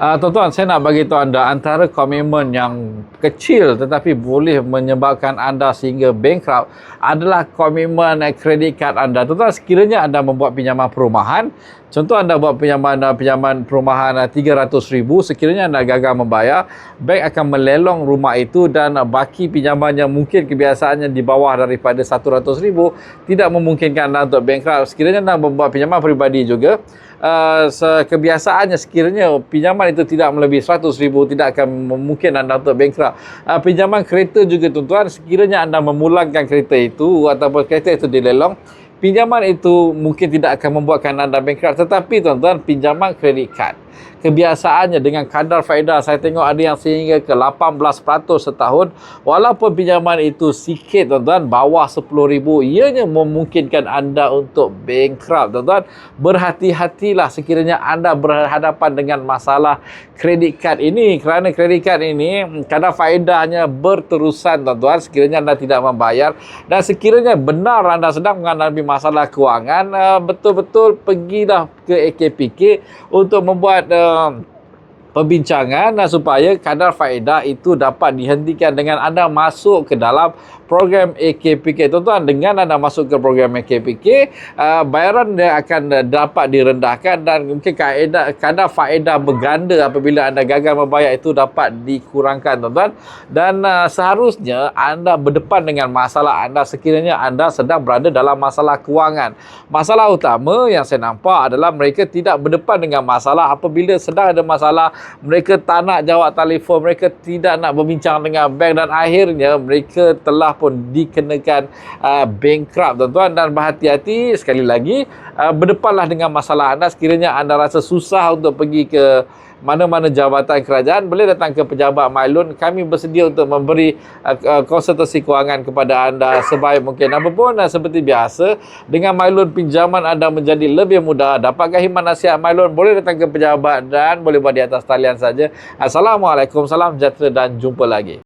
Uh, tuan-tuan, saya nak bagi tahu anda antara komitmen yang kecil tetapi boleh menyebabkan anda sehingga bankrupt adalah komitmen kredit kad anda. Tuan-tuan, sekiranya anda membuat pinjaman perumahan, contoh anda buat pinjaman uh, pinjaman perumahan uh, 300,000, sekiranya anda gagal membayar, bank akan melelong rumah itu dan baki pinjaman yang mungkin kebiasaannya di bawah daripada 100,000 tidak memungkinkan anda untuk bankrupt. Sekiranya anda membuat pinjaman peribadi juga, uh, kebiasaannya sekiranya pinjaman itu tidak melebihi 100 ribu tidak akan mungkin anda untuk bankrupt. Uh, pinjaman kereta juga tuan-tuan sekiranya anda memulangkan kereta itu ataupun kereta itu dilelong pinjaman itu mungkin tidak akan membuatkan anda bankrupt. Tetapi tuan-tuan pinjaman kredit kad kebiasaannya dengan kadar faedah saya tengok ada yang sehingga ke 18% setahun. Walaupun pinjaman itu sikit tuan-tuan bawah 10,000 ianya memungkinkan anda untuk bankrupt tuan-tuan. Berhati-hatilah sekiranya anda berhadapan dengan masalah kredit kad ini. Kerana kredit kad ini kadar faedahnya berterusan tuan-tuan sekiranya anda tidak membayar. Dan sekiranya benar anda sedang mengalami masalah kewangan uh, betul-betul pergilah ke AKPK untuk membuat uh, perbincangan uh, supaya kadar faedah itu dapat dihentikan dengan anda masuk ke dalam program AKPK. Tuan-tuan, dengan anda masuk ke program AKPK, uh, bayaran dia akan dapat direndahkan dan mungkin kaedah, kadar faedah berganda apabila anda gagal membayar itu dapat dikurangkan, tuan-tuan. Dan uh, seharusnya anda berdepan dengan masalah anda sekiranya anda sedang berada dalam masalah kewangan. Masalah utama yang saya nampak adalah mereka tidak berdepan dengan masalah apabila sedang ada masalah, mereka tak nak jawab telefon, mereka tidak nak berbincang dengan bank dan akhirnya mereka telah pun dikenakan uh, bankrupt. Tuan-tuan dan berhati-hati sekali lagi uh, berdepanlah dengan masalah anda. Sekiranya anda rasa susah untuk pergi ke mana-mana jabatan kerajaan boleh datang ke pejabat Mailun. Kami bersedia untuk memberi uh, uh, konsultasi kewangan kepada anda sebaik mungkin apapun uh, seperti biasa. Dengan Mailun pinjaman anda menjadi lebih mudah. Dapatkan khidmat nasihat Mailun? Boleh datang ke pejabat dan boleh buat di atas talian saja. Assalamualaikum salam sejahtera dan jumpa lagi